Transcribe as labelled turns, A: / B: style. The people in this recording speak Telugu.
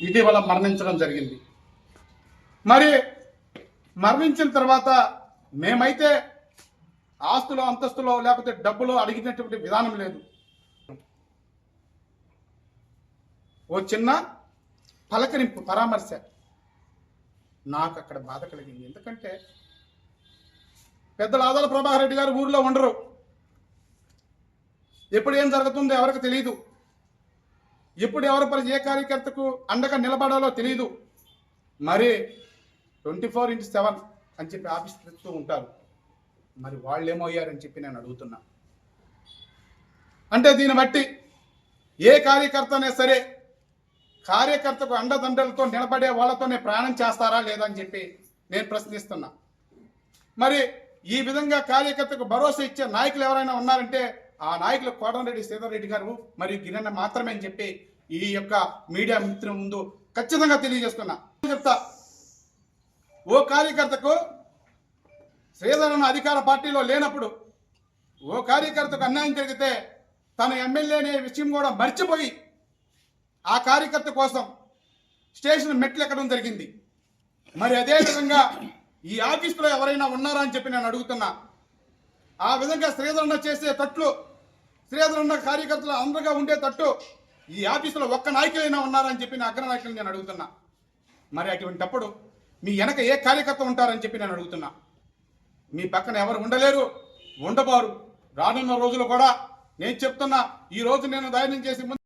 A: ఇటీవల మరణించడం జరిగింది. మరి మరణించిన తర్వాత మేమైతే ఆస్తులు అంతస్తులో లేకపోతే డబ్బులు అడిగినటువంటి విధానం లేదు. ఓ చిన్న పలకరింపు పరామర్శ. నాకు అక్కడ బాధ కలిగింది. ఎందుకంటే పెద్దల ఆదాల ప్రభాకర్ రెడ్డి గారు ఊర్లో ఉండరు. ఎప్పుడు ఏం జరుగుతుందో ఎవరికి తెలియదు ఎప్పుడు ఎవరి పరి ఏ కార్యకర్తకు అండగా నిలబడాలో తెలియదు మరి ట్వంటీ ఫోర్ ఇంటూ సెవెన్ అని చెప్పి ఆఫీస్ తెస్తూ ఉంటారు. మరి వాళ్ళు ఏమయ్యారని చెప్పి నేను అడుగుతున్నా. అంటే దీన్ని బట్టి ఏ కార్యకర్తనే సరే కార్యకర్తకు అండదండలతో నిలబడే వాళ్ళతోనే ప్రయాణం చేస్తారా లేదా అని చెప్పి నేను ప్రశ్నిస్తున్నా. మరి ఈ విధంగా కార్యకర్తకు భరోసా ఇచ్చే నాయకులు ఎవరైనా ఉన్నారంటే ఆ నాయకులు కోటమిరెడ్డి శ్రీధర్ రెడ్డి గారు మరియు గిరన్న మాత్రమే అని చెప్పి ఈ యొక్క మీడియా మిత్రుల ముందు ఖచ్చితంగా తెలియజేస్తున్నా. చెప్తా ఓ కార్యకర్తకు శ్రీధరన్న అధికార పార్టీలో లేనప్పుడు ఓ కార్యకర్తకు అన్యాయం జరిగితే తన ఎమ్మెల్యే అనే విషయం కూడా మర్చిపోయి ఆ కార్యకర్త కోసం స్టేషన్ మెట్లు ఎక్కడం జరిగింది. మరి అదే విధంగా ఈ ఆఫీసులో ఎవరైనా ఉన్నారా అని చెప్పి నేను అడుగుతున్నా. ఆ విధంగా శ్రీధరన్న చేసే తట్లు శ్రీధరన్న కార్యకర్తలు అందరుగా ఉండే తట్టు ఈ ఆఫీసులో ఒక్క నాయకులైనా ఉన్నారని చెప్పి నా అగ్ర నాయకులు నేను అడుగుతున్నా. మరి అటువంటిప్పుడు మీ వెనక ఏ కార్యకర్త ఉంటారని చెప్పి నేను అడుగుతున్నా. మీ పక్కన ఎవరు ఉండలేరు ఉండబారు. రానున్న రోజులు కూడా నేను చెప్తున్నా ఈ రోజు నేను ధైర్యం చేసి ముందు